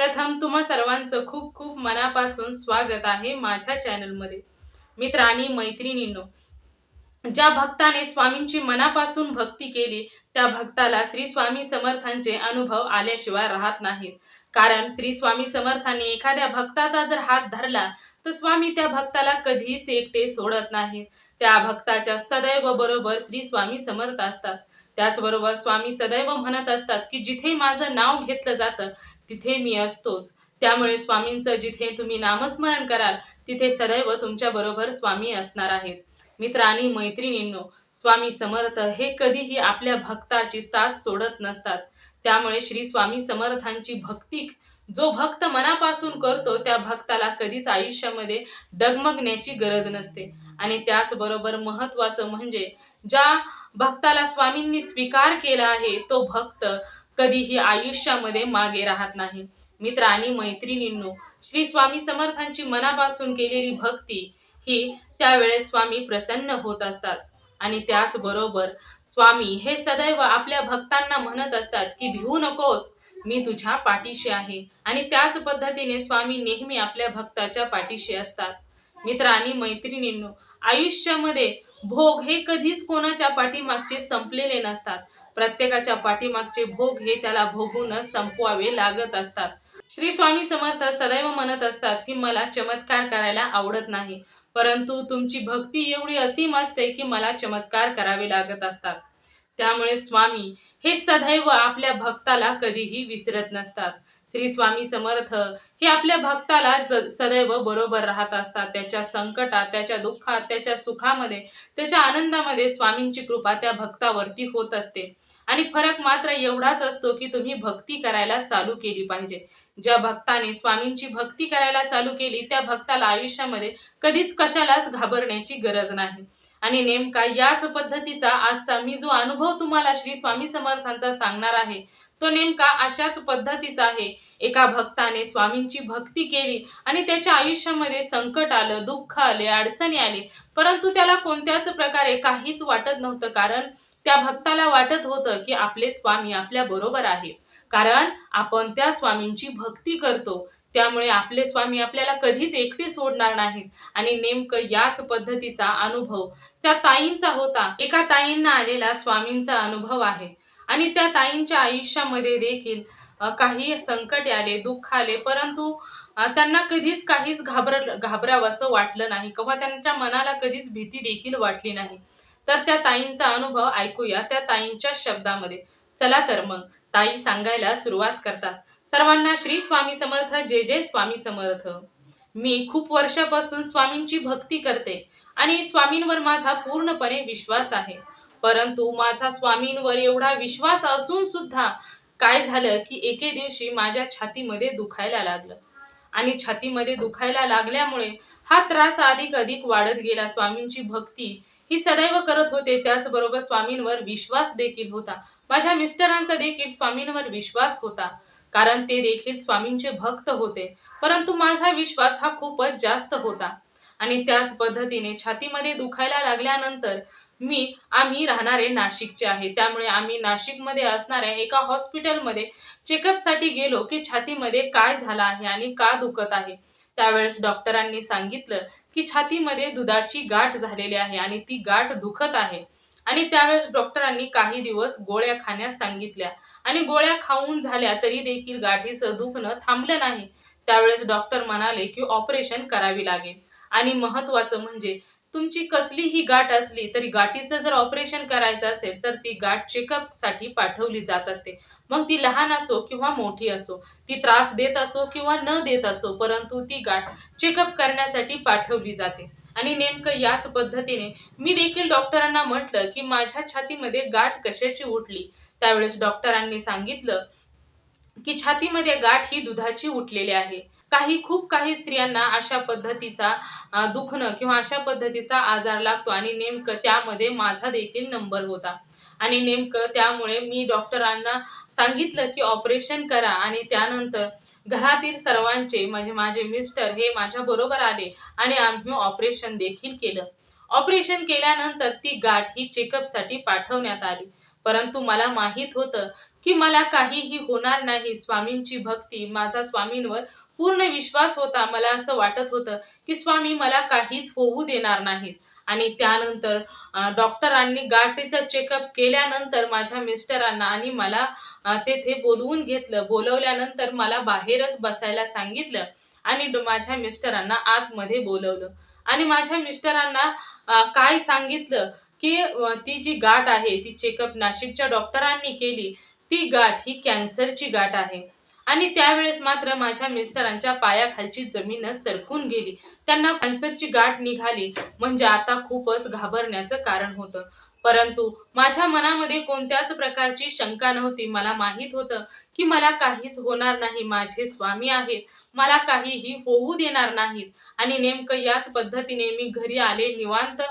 प्रथम तुम्हा सर्वांचं खूप खूप मनापासून स्वागत आहे माझ्या चॅनलमध्ये. मित्रांनी मैत्रिणींनो ज्या भक्ताने स्वामींची मनापासून भक्ती केली त्या भक्ताला श्री स्वामी समर्थांचे अनुभव आल्याशिवाय राहत नाहीत. कारण श्री स्वामी समर्थांनी एखाद्या भक्ताचा जर हात धरला तर स्वामी त्या भक्ताला कधीच एकटे सोडत नाहीत. त्या भक्ताच्या सदैव बरोबर श्री स्वामी समर्थ असतात. त्याचबरोबर स्वामी सदैव म्हणत असतात की जिथे माझं नाव घेतलं जातं तिथे मी असतोच. त्यामुळे स्वामींचं जिथे तुम्ही नामस्मरण कराल तिथे सदैव तुमच्या बरोबर स्वामी असणार आहेत. मित्र आणि मैत्रिणींनो स्वामी समर्थ हे कधीही आपल्या भक्ताची साथ सोडत नसतात. त्यामुळे श्री स्वामी समर्थांची भक्ती जो भक्त मनापासून करतो त्या भक्ताला कधीच आयुष्यामध्ये डगमगण्याची गरज नसते. आणि त्याचबरोबर महत्त्वाचं म्हणजे ज्या भक्ताला स्वामींनी स्वीकार केला आहे तो भक्त कधीही आयुष्यामध्ये मागे राहत नाही. मित्र आणि मैत्रिणींनो श्री स्वामी समर्थांची मनापासून केलेली भक्ती ही त्यावेळेस स्वामी प्रसन्न होत असतात. आणि त्याचबरोबर स्वामी हे सदैव आपल्या भक्तांना म्हणत असतात की भिवू नकोस मी तुझ्या पाठीशी आहे. आणि त्याच पद्धतीने स्वामी नेहमी आपल्या भक्ताच्या पाठीशी असतात. मित्र आणि मैत्रिणींनो आयुष्यामध्ये भोग हे कधीच कोणाच्या पाठीमागचे संपलेले नसतात. प्रत्येकाच्या पाठीमागचे भोग हे त्याला भोगूनच संपवावे लागत असतात. श्री स्वामी समर्थ सदैव म्हणत असतात की मला चमत्कार करायला आवडत नाही परंतु तुमची भक्ती एवढी असीम असते की मला चमत्कार करावे लागत असतात. त्यामुळे स्वामी हे सदैव आपल्या भक्ताला कधीही विसरत नसतात. श्री स्वामी समर्थ हे आपल्या भक्ताला ज सदैव बरोबर राहत असतात. त्याच्या संकटात त्याच्या दुःखात त्याच्या सुखामध्ये त्याच्या आनंदामध्ये स्वामींची कृपा त्या भक्तावरती होत असते. आणि फरक मात्र एवढाच असतो की तुम्ही भक्ती करायला चालू केली पाहिजे. ज्या भक्ताने स्वामींची भक्ती करायला चालू केली त्या भक्ताला आयुष्यामध्ये कधीच कशालाच घाबरण्याची गरज नाही. आणि नेमका याच पद्धतीचा आजचा मी जो अनुभव तुम्हाला श्री स्वामी समर्थांचा सांगणार आहे तो नेमका अशाच पद्धतीचा आहे. एका भक्ताने स्वामींची भक्ती केली आणि त्याच्या आयुष्यामध्ये संकट आलं दुःख आले अडचणी आली. परंतु त्याला कोणत्याच प्रकारे काहीच वाटत नव्हतं कारण त्या भक्ताला वाटत होतं की आपले स्वामी आपल्या बरोबर आहेत कारण आपण त्या स्वामींची भक्ती करतो. त्यामुळे आपले स्वामी आपल्याला कधीच एकटे सोडणार नाहीत. आणि नेमकं याच पद्धतीचा अनुभव त्या ताईंचा होता. एका ताईंना आलेला स्वामींचा अनुभव आहे. आणि त्या ताईंच्या आयुष्यामध्ये देखील काही संकट आले दुःख आले परंतु त्यांना कधीच काहीच घाबर घाबरावंसं वाटलं नाही किंवा त्यांच्या मनाला कधीच भीती देखील वाटली नाही. तर त्या ताईंचा अनुभव ऐकूया त्या ताईंच्या शब्दामध्ये. चला तर मग ताई सांगायला सुरुवात करतात. सर्वांना श्री स्वामी समर्थ जय जय स्वामी समर्थ. मी खूप वर्षापासून स्वामींची भक्ती करते आणि स्वामींवर माझा पूर्णपणे विश्वास आहे. परंतु माझा स्वामींवर एवढा विश्वास असून सुद्धा काय झालं की एके दिवशी माझ्या छातीमध्ये दुखायला लागलं. आणि छातीमध्ये दुखायला लागल्यामुळे हा त्रास अधिक अधिक वाढत गेला. स्वामींची भक्ती ही सदैव करत होते. त्याचबरोबर स्वामींवर विश्वास देखील होता. माझ्या मिस्टरांचा देखील स्वामींवर विश्वास होता. कारण ते देखील स्वामींचे भक्त होते. परंतु माझा विश्वास हा खूपच जास्त होता. आणि त्याच पद्धतीने छातीमध्ये दुखायला लागल्यानंतर मी आम्ही राहणारे नाशिकचे आहे. त्यामुळे आम्ही नाशिकमध्ये असणाऱ्या एका हॉस्पिटलमध्ये चेकअपसाठी गेलो की छातीमध्ये काय झालं आहे आणि का दुखत आहे. त्यावेळेस डॉक्टरांनी सांगितलं की छातीमध्ये दुधाची गाठ झालेली आहे आणि ती गाठ दुखत आहे. आणि त्यावेळेस डॉक्टरांनी काही दिवस गोळ्या खाण्यास सांगितल्या. आणि गोळ्या खाऊन झाल्या तरी देखील गाठीचं दुखणं थांबलं नाही. त्यावेळेस डॉक्टर म्हणाले की ऑपरेशन करावी लागेल. आणि महत्वाचं म्हणजे तुमची कसलीही गाठ असली तरी गाठीचं जर ऑपरेशन करायचं असेल तर ती गाठ चेकअपसाठी पाठवली जात असते. मग ती लहान असो किंवा मोठी असो ती त्रास देत असो किंवा न देत असो परंतु ती गाठ चेकअप करण्यासाठी पाठवली जाते. आणि नेमकं याच पद्धतीने मी देखील डॉक्टरांना म्हटलं की माझ्या छातीमध्ये गाठ कशाची उठली? त्यावेळेस डॉक्टरांनी सांगितलं की छातीमध्ये गाठ ही दुधाची उठलेली आहे. काही खूप काही स्त्रियांना अशा पद्धतीचा दुखणं किंवा अशा पद्धतीचा आजार लागतो आणि नेमकं त्यामध्ये माझा देखील नंबर होता. आणि नेमकं त्यामुळे मी डॉक्टरांना सांगितलं की ऑपरेशन करा आणि त्यानंतर घरातील सर्वांचे म्हणजे माझे मिस्टर हे माझ्या बरोबर आले आणि आम्ही ऑपरेशन देखील केलं. ऑपरेशन केल्यानंतर ती गाठ ही चेकअपसाठी पाठवण्यात आली. परंतु मला माहीत होतं की मला काहीही होणार नाही. स्वामींची भक्ती माझा स्वामींवर पूर्ण विश्वास होता. मला असं वाटत होतं की स्वामी मला काहीच होऊ देणार नाहीत. आणि त्यानंतर डॉक्टरांनी गाठीचं चेकअप केल्यानंतर माझ्या मिस्टरांना आणि मला तेथे बोलवून घेतलं. बोलवल्यानंतर मला बाहेरच बसायला सांगितलं आणि माझ्या मिस्टरांना आतमध्ये बोलवलं. आणि माझ्या मिस्टरांना काय सांगितलं की ती जी गाठ आहे ती चेकअप नाशिकच्या डॉक्टरांनी केली ती गाठ ही कॅन्सरची गाठ आहे. आणि त्यावेळेस मात्र माझ्या मिस्टरांच्या पायाखालची जमीनच सरकून गेली. त्यांना कॅन्सरची गाठ निघाली म्हणजे आता खूपच घाबरण्याचं कारण होतं. परंतु माझ्या मनामध्ये कोणत्याच प्रकारची शंका नव्हती. मला माहीत होतं की मला काहीच होणार नाही. माझे स्वामी आहेत. मला काहीही होऊ देणार नाहीत. आणि नेमकं याच पद्धतीने मी घरी आले. निवांत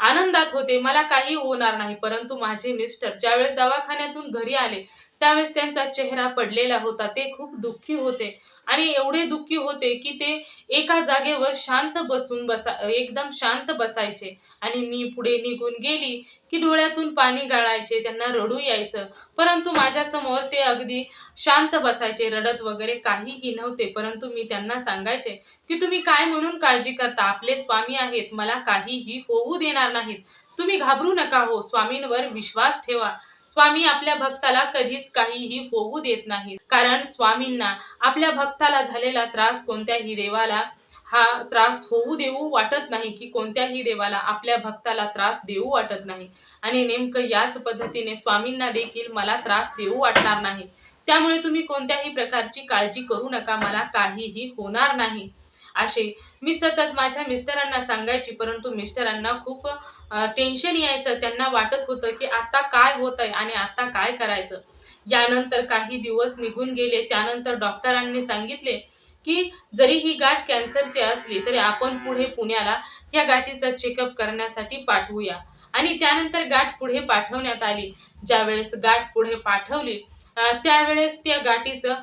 आनंदात होते. मला काही होणार नाही. परंतु माझे मिस्टर ज्यावेळेस दवाखान्यातून घरी आले त्यावेळेस त्यांचा चेहरा पडलेला होता. ते खूप दुःखी होते. आणि एवढे दुःखी होते की ते एका जागेवर शांत बसून बसा एकदम शांत बसायचे. आणि मी पुढे निघून गेली की डोळ्यातून पाणी गाळायचे त्यांना रडू यायचं. परंतु माझ्यासमोर ते अगदी शांत बसायचे. रडत वगैरे काहीही नव्हते. परंतु मी त्यांना सांगायचे की तुम्ही काय म्हणून काळजी करता? आपले स्वामी आहेत. मला काहीही होऊ देणार नाहीत. तुम्ही घाबरू नका हो. स्वामींवर विश्वास ठेवा. स्वामी आपल्या भक्ताला कधीच काहीही होऊ देत नाही कारण स्वामींना आपल्या भक्ताला झालेला त्रास कोणत्याही देवाला हा त्रास होऊ देऊ वाटत नाही की कोणत्याही देवाला आपल्या भक्ताला त्रास देऊ वाटत नाही. आणि नेमकं याच पद्धतीने स्वामींना देखील मला त्रास देऊ वाटणार नाही. त्यामुळे तुम्ही कोणत्याही प्रकारची काळजी करू नका मला काहीही होणार नाही. असे. मी सतत माझ्या मिस्टरांना सांगायची परंतु मिस्टरांना खूप टेन्शन यायचं. त्यांना वाटत होतं की आता काय होत आहे आणि आता काय करायचं? यानंतर काही दिवस निघून गेले. त्यानंतर डॉक्टरांनी सांगितले की जरी ही गाठ कॅन्सरची असली तरी आपण पुढे पुण्याला या गाठीचा चेकअप करण्यासाठी पाठवूया. आणि त्यानंतर गाठ पुढे पाठवण्यात आली. ज्यावेळेस गाठ पुढे पाठवली त्यावेळेस त्या गाठीचं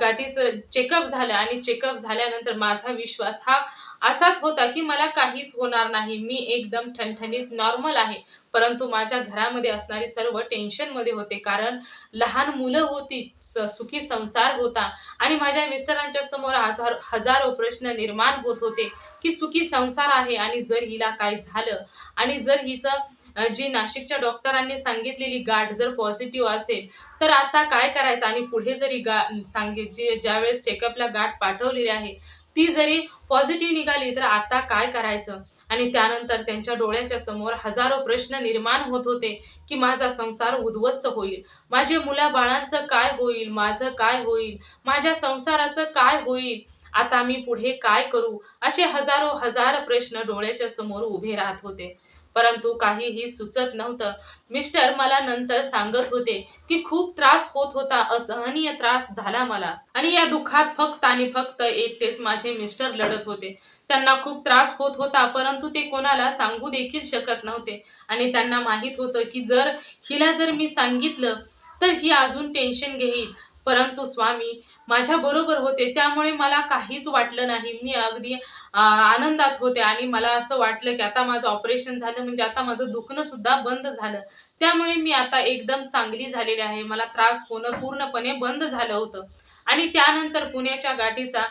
गाठीचं चेकअप झालं आणि चेकअप झाल्यानंतर माझा विश्वास हा असाच होता की मला काहीच होणार नाही. मी एकदम ठणठणीत नॉर्मल आहे. परंतु माझ्या घरामध्ये असणारे सर्व टेन्शनमध्ये होते. कारण लहान मुलं होती सुखी संसार होता आणि माझ्या मिस्टरांच्या समोर हजार हजारो प्रश्न निर्माण होत होते की सुखी संसार आहे आणि जर हिला काय झालं आणि जर हिचं जी नाशिकच्या डॉक्टरांनी सांगितलेली गाठ जर पॉझिटिव्ह असेल तर आता काय करायचं? आणि पुढे जरी गा सांगित जी ज्यावेळेस चेकअपला गाठ पाठवलेली आहे ती जरी पॉझिटिव्ह निघाली तर आता काय करायचं? आणि त्यानंतर त्यांच्या डोळ्याच्या समोर हजारो प्रश्न निर्माण होत होते की माझा संसार उद्ध्वस्त होईल. माझे मुलाबाळांचं काय होईल? माझं काय होईल? माझ्या संसाराचं काय होईल? आता मी पुढे काय करू? असे हजारो हजार प्रश्न डोळ्याच्या समोर उभे राहत होते. परंतु काहीही सुचत नव्हतं. मिस्टर मला नंतर सांगत होते की खूप त्रास होत होता असहनीय त्रास झाला मला. आणि या दुःखात फक्त आणि फक्त एकटेच माझे मिस्टर लढत होते. त्यांना खूप त्रास होत होता परंतु ते कोणाला सांगू देखील शकत नव्हते. आणि त्यांना माहीत होतं की जर हिला जर मी सांगितलं तर ही अजून टेन्शन घेईल. परंतु स्वामी माझ्या बरोबर होते त्यामुळे मला काहीच वाटलं नाही. मी अगदी आनंदात होते आणि मला असं वाटलं की आता माझं ऑपरेशन झालं म्हणजे आता माझं दुखणं सुद्धा बंद झालं. त्यामुळे मी आता एकदम चांगली झालेली आहे. मला त्रास होणं पूर्णपणे बंद झालं होतं. आणि त्यानंतर पुण्याच्या गाठीचा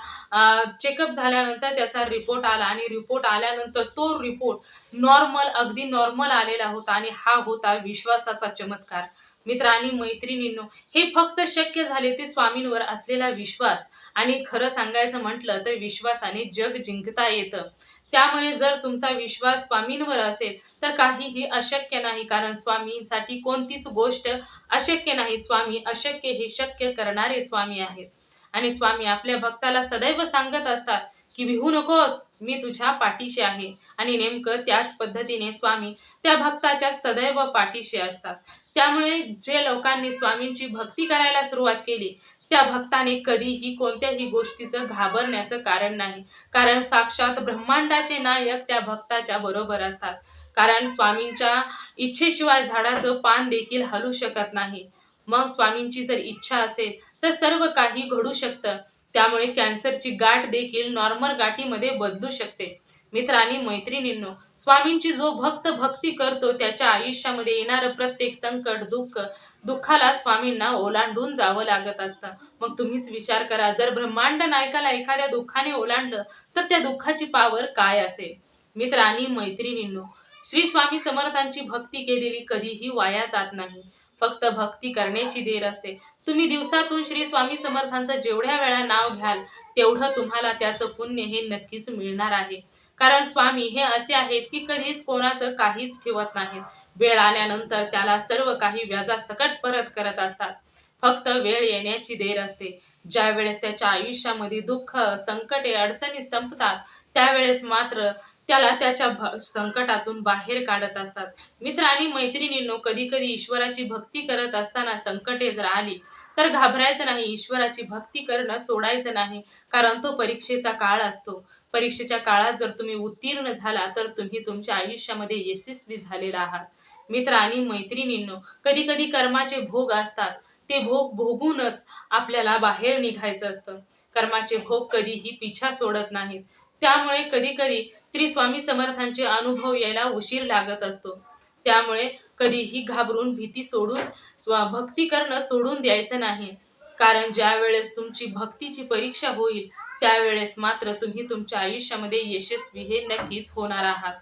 चेकअप झाल्यानंतर त्याचा रिपोर्ट आला आणि रिपोर्ट आल्यानंतर तो रिपोर्ट नॉर्मल अगदी नॉर्मल आलेला होता आणि हा होता विश्वासाचा चमत्कार. मित्र आणि मैत्रिणींनो हे फक्त शक्य झाले ते स्वामींवर असलेला विश्वास. आणि खरं सांगायचं म्हटलं तर विश्वासाने जग जिंकता येतं. त्यामुळे जर तुमचा विश्वास स्वामींवर असेल तर काहीही अशक्य नाही कारण स्वामींसाठी कोणतीच गोष्ट अशक्य नाही. स्वामी अशक्य हे शक्य करणारे स्वामी आहेत. आणि स्वामी आपल्या भक्ताला सदैव सांगत असतात की भिवू नकोस मी तुझ्या पाठीशी आहे. आणि नेमकं त्याच पद्धतीने स्वामी त्या भक्ताच्या सदैव पाठीशी असतात. त्यामुळे जे लोकांनी स्वामींची भक्ती करायला सुरुवात केली त्या भक्ताने कधीही कोणत्याही गोष्टीचं घाबरण्याचं कारण नाही. कारण साक्षात ब्रह्मांडाचे नायक त्या भक्ताच्या बरोबर असतात. कारण स्वामींच्या इच्छेशिवाय झाडाचं पान देखील हलू शकत नाही. मग स्वामींची जर इच्छा असेल तर सर्व काही घडू शकतं. त्यामुळे कॅन्सरची गाठ देखील नॉर्मल गाठीमध्ये बदलू शकते. मित्र आणि मैत्रिणींनो स्वामींची जो भक्त भक्ती करतो त्याच्या आयुष्यामध्ये येणारं प्रत्येक संकट दुःख दुःखाला स्वामींना ओलांडून जावं लागत असतं. मग तुम्हीच विचार करा जर ब्रह्मांड नायकाला एखाद्या दुःखाने ओलांडलं तर त्या दुःखाची पावर काय असेल? मित्र आणि मैत्रिणींनो श्री स्वामी समर्थांची भक्ती केलेली कधीही वाया जात नाही. फक्त भक्ती करण्याची देर असते. तुम्ही दिवसातून श्री स्वामी समर्थांचं जेवढ्या वेळा नाव घ्याल तेवढं तुम्हाला त्याचं पुण्य हे नक्कीच मिळणार आहे. कारण स्वामी हे असे आहेत की कधीच कोणाचं काहीच ठेवत नाहीत. वेळ आल्यानंतर त्याला सर्व काही व्याजासकट परत करत असतात. फक्त वेळ येण्याची देर असते. ज्या वेळेस त्याच्या आयुष्यामध्ये दुःख संकटे अडचणी संपतात त्यावेळेस मात्र त्याला त्याच्या संकटातून बाहेर काढत असतात. मित्र आणि मैत्रिणींनो कधी कधी ईश्वराची भक्ती करत असताना संकटे जर आली तर घाबरायचं नाही ईश्वराची भक्ती करणं सोडायचं नाही कारण तो परीक्षेचा काळ असतो. परीक्षेच्या काळात जर तुम्ही उत्तीर्ण झाला तर तुम्ही तुमच्या आयुष्यामध्ये यशस्वी झालेला आहात. मित्र आणि मैत्रिणींनो कधी कधी कर्माचे भोग असतात. ते भोग भोगूनच आपल्याला बाहेर निघायचं असतं. कर्माचे भोग कधीही पिछा सोडत नाहीत. त्यामुळे कधी कधी श्री स्वामी समर्थांचे अनुभव यायला उशीर लागत असतो. त्यामुळे कधीही घाबरून भीती सोडून स्व भक्ती करणं सोडून द्यायचं नाही. कारण ज्या वेळेस तुमची भक्तीची परीक्षा होईल त्यावेळेस मात्र तुम्ही तुमच्या आयुष्यामध्ये यशस्वी हे नक्कीच होणार आहात.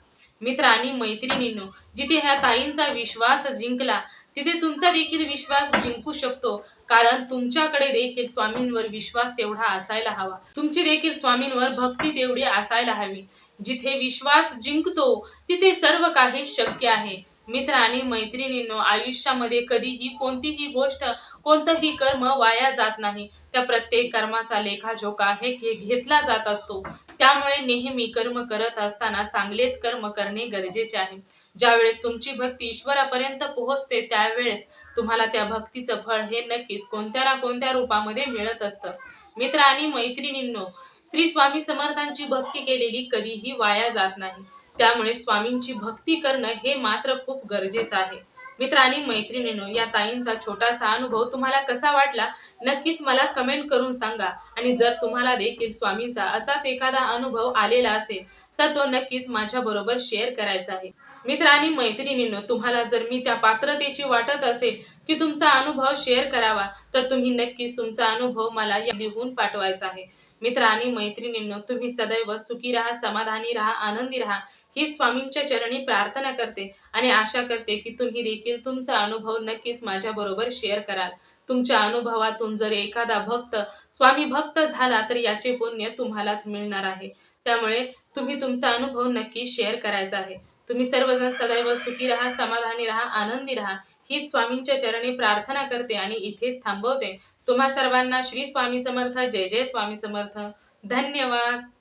मित्र आणि मैत्रिणींनो जिथे ह्या ताईंचा विश्वास जिंकला तिथे तुमचा देखील विश्वास जिंकू शकतो कारण तुमच्याकडे देखील स्वामींवर विश्वास तेवढा असायला हवा. तुमची देखील स्वामींवर भक्ती तेवढी असायला हवी. जिथे विश्वास जिंकतो तिथे सर्व काही शक्य आहे. मित्र आणि मैत्रिणींनो आयुष्यामध्ये कधीही कोणतीही गोष्ट कोणतंही कर्म वाया जात नाही. त्या प्रत्येक कर्माचा लेखाजोखा हे घेतला जात असतो. त्यामुळे नेहमी कर्म करत असताना चांगलेच कर्म करणे गरजेचे आहे. ज्यावेळेस तुमची भक्ती ईश्वरापर्यंत पोहोचते त्यावेळेस तुम्हाला त्या भक्तीचं फळ हे नक्कीच कोणत्या ना कोणत्या रूपामध्ये मिळत असतं. मित्र आणि मैत्रिणींनो श्री स्वामी समर्थांची भक्ती केलेली कधीही वाया जात नाही. त्यामुळे स्वामींची भक्ती करणं हे मात्र खूप गरजेचं आहे. मित्रांनी मैत्रिणीनो या ताईंचा छोटासा अनुभव तुम्हाला कसा वाटला? नक्कीच मला कमेंट करून सांगा. आणि जर तुम्हाला देखील स्वामींचा असाच एखादा अनुभव आलेला असेल तर तो नक्कीच माझ्याबरोबर शेअर करायचा आहे. मित्र आणि मैत्रिणींनो तुम्हाला जर मी त्या पात्रतेची वाटत असेल की तुमचा अनुभव शेअर करावा तर तुम्ही नक्कीच तुमचा अनुभव मला लिहून पाठवायचा आहे. मित्र आणि मैत्रिणींनो तुम्ही सदैव सुखी राहा समाधानी राहा आनंदी राहा. ही स्वामींच्या चरणी प्रार्थना करते आणि आशा करते की तुम्ही देखील तुमचा अनुभव नक्कीच माझ्या बरोबर शेअर कराल. तुमच्या अनुभवातून जर एखादा भक्त स्वामी भक्त झाला तर याचे पुण्य तुम्हालाच मिळणार आहे. त्यामुळे तुम्ही तुमचा अनुभव नक्की शेअर करायचा आहे. तुम्ही सर्वजण सदैव सुखी राहा समाधानी राहा आनंदी राहा. हीच स्वामींच्या चरणी प्रार्थना करते आणि इथेच थांबवते. तुम्हा सर्वांना श्री स्वामी समर्थ जय जय स्वामी समर्थ. धन्यवाद.